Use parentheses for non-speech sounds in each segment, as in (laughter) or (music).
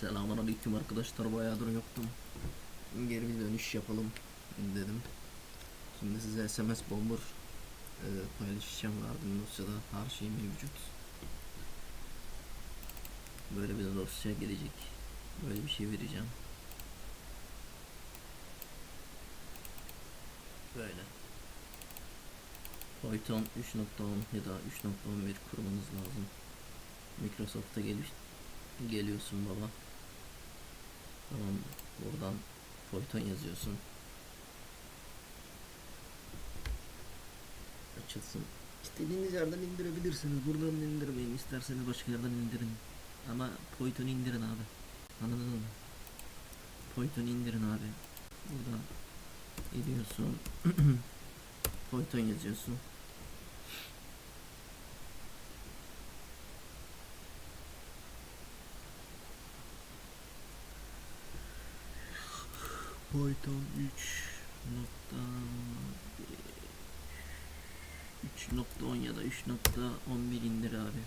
Selamun aleyküm arkadaşlar bayağıdır yoktum. Geri bir dönüş yapalım dedim. Şimdi size SMS bomber e, paylaşacağım verdim dosyada her şey mevcut. Böyle bir dosya gelecek. Böyle bir şey vereceğim. Böyle. Python 3.10 ya da 3.11 kurmanız lazım. Microsoft'a geliş geliyorsun baba. Tamam buradan Python yazıyorsun. Açılsın. İstediğiniz yerden indirebilirsiniz. Buradan indirmeyin. İsterseniz başka yerden indirin. Ama Python indirin abi. Anladın mı? Python indirin abi. Buradan geliyorsun. Python (clears throat) yazıyorsun. Python 3 nokta 3.10 ya da 3.11 indir abi.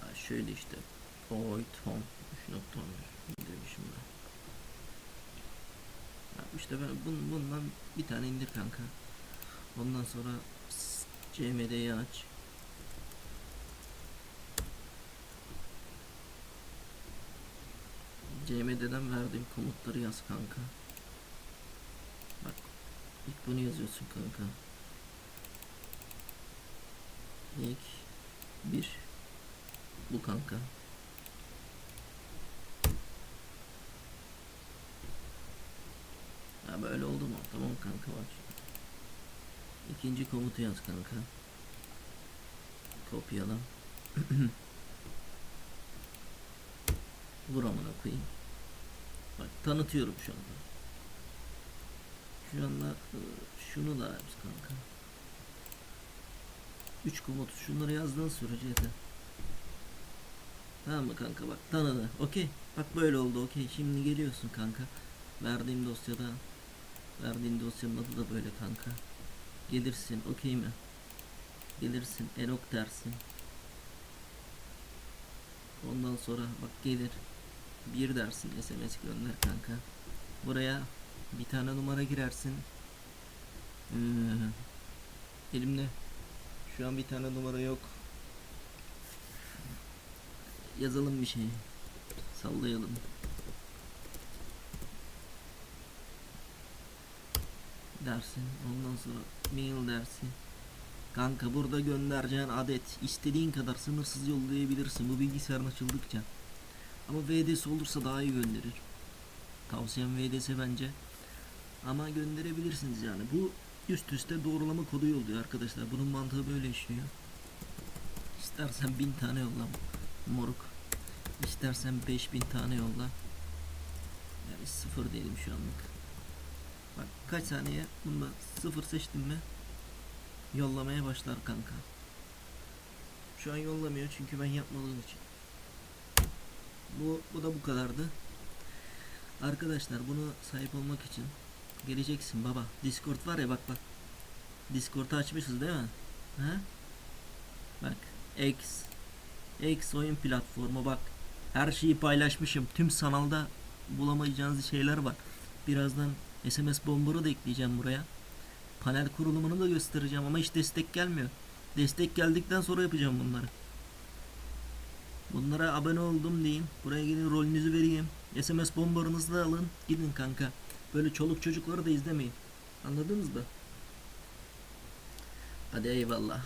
Ha şöyle işte Python 3.11 indirmişim ben. Ha işte ben bun, bundan bir tane indir kanka. Ondan sonra CMD'yi aç. CMD'den verdiğim komutları yaz kanka. Bak ilk bunu yazıyorsun kanka. İlk bir bu kanka. Ha böyle oldu mu? Tamam kanka bak. İkinci komutu yaz kanka. Kopyala. (clears throat) Vur amına koyayım. Bak tanıtıyorum şu anda. Şu anda e, şunu da yap kanka. 3 komut şunları yazdığın sürece yeter. Tamam mı kanka bak tanıdı. Okey. Bak böyle oldu okey. Şimdi geliyorsun kanka. Verdiğim dosyada verdiğim dosyanın adı da böyle kanka. Gelirsin okey mi? Gelirsin enok dersin. Ondan sonra bak gelir bir dersin SMS gönder kanka. Buraya bir tane numara girersin. Ee, elimde şu an bir tane numara yok. Yazalım bir şey. Sallayalım. Dersin. Ondan sonra mail dersin. Kanka burada göndereceğin adet istediğin kadar sınırsız yollayabilirsin bu bilgisayarın açıldıkça. Ama VDS olursa daha iyi gönderir. Tavsiyem VDS bence. Ama gönderebilirsiniz yani. Bu üst üste doğrulama kodu yolluyor arkadaşlar. Bunun mantığı böyle işliyor. İstersen bin tane yolla moruk. İstersen 5000 tane yolla. Yani sıfır diyelim şu anlık. Bak kaç saniye bunda sıfır seçtim mi yollamaya başlar kanka. Şu an yollamıyor çünkü ben yapmadığım için. Bu, bu da bu kadardı. Arkadaşlar bunu sahip olmak için geleceksin baba. Discord var ya bak bak. Discord'u açmışız değil mi? Ha? Bak X X oyun platformu bak. Her şeyi paylaşmışım. Tüm sanalda bulamayacağınız şeyler var. Birazdan SMS bombarı da ekleyeceğim buraya. Panel kurulumunu da göstereceğim ama hiç destek gelmiyor. Destek geldikten sonra yapacağım bunları. Bunlara abone oldum deyin. Buraya gelin rolünüzü vereyim. SMS bombarınızı da alın. Gidin kanka. Böyle çoluk çocukları da izlemeyin. Anladınız mı? Hadi eyvallah.